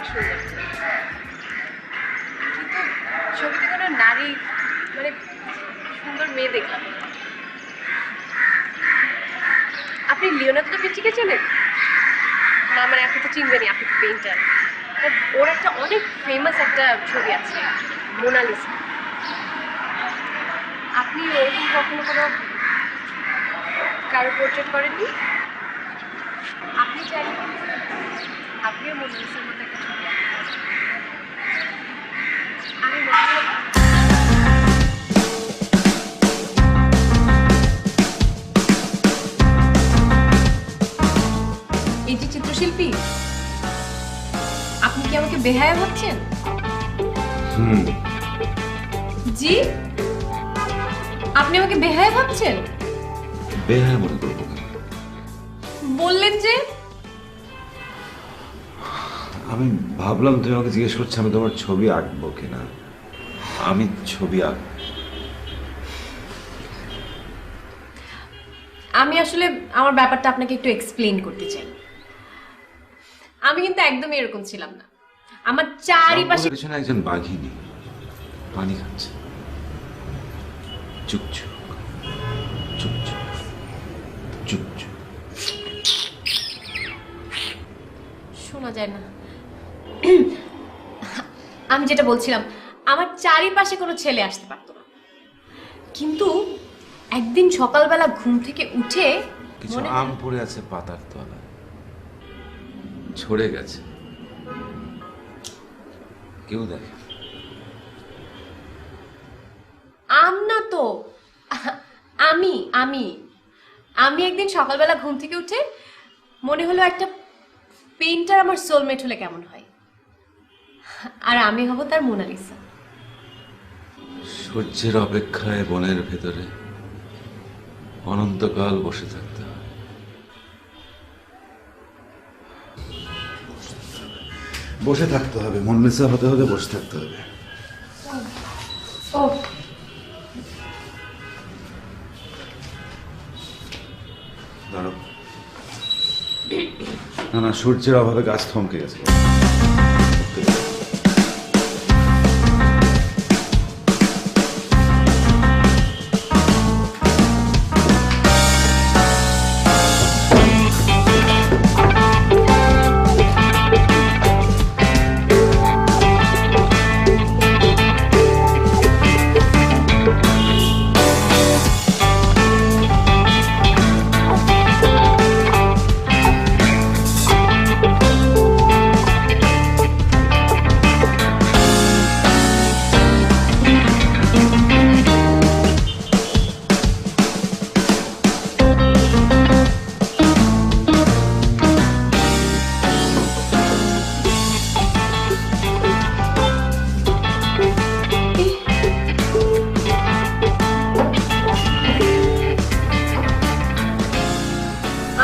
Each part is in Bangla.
অনেক সুন্দর কিন্তু ছবিতে কোনো নারী মানে সুন্দর মেয়ে দেখলাম আপনি লিওনার্দো পিচিকে চেনেন না মানে আপনি তো চিনবেনই আপনি তো পেইন্টার ওর একটা অনেক ফেমাস একটা ছবি আছে মোনালিসা আপনি ওরকম কখনো কোনো কারও পোর্ট্রেট করেননি আপনি চাইলে আপনিও মোনালিসার মতো বেহায়া হুম। জি? আপনি আমাকে বেহায়া ভাবছেন? বেহায়া মনে করব? বললেন যে আমি ভাবলাম তুমি আমাকে জিজ্ঞেস করছ আমি তোমার ছবি আঁকবো কিনা। আমি ছবি আঁক আমি আসলে আমার ব্যাপারটা আপনাকে একটু এক্সপ্লেন করতে চাই। আমি কিন্তু একদমই এরকম ছিলাম না। আমার চারিপাশে পেছনে একজন বাঘিনী পানি খাচ্ছে। চুপ চুপ চুপ চুপ চুপ চুপ। শোনা যায় না। আমি যেটা বলছিলাম আমার চারিপাশে কোনো ছেলে আসতে পারতো না। কিন্তু একদিন সকালবেলা ঘুম থেকে উঠে কিছু আম পড়ে আছে পাতার তলায়। ছড়ে গেছে। কেউ দেখে আম না তো। আমি আমি। আমি একদিন সকালবেলা ঘুম থেকে উঠে মনে হলো একটা পেইন্টার আমার সোলমেট হলে কেমন হয়। আর আমি হব তার মোনালিসা। সূর্যের অপেক্ষায় বনের ভেতরে অনন্তকাল বসে থাকতে বসে থাকতে হবে মন মেসা হতে হলে বসে থাকতে হবে। না না সূর্যের অভাবে গাছ থমকে গেছে।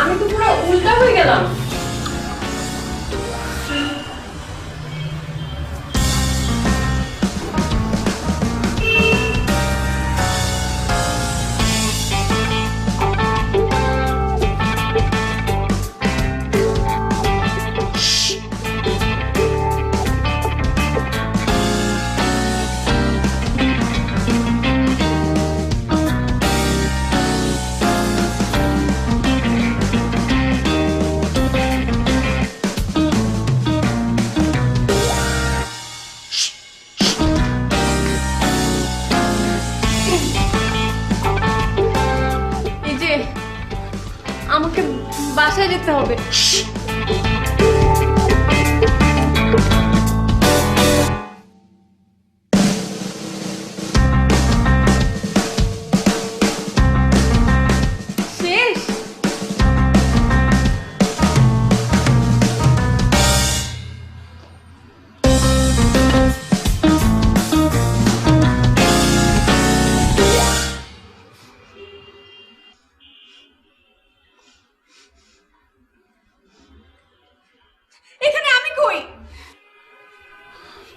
আমি তো পুরো উল্টা হয়ে গেলাম। বাসায় যেতে হবে।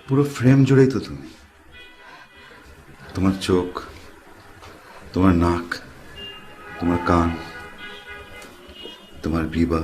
পুরো ফ্রেম জুড়েই তো তুমি। তোমার চোখ তোমার নাক তোমার কান তোমার বিবা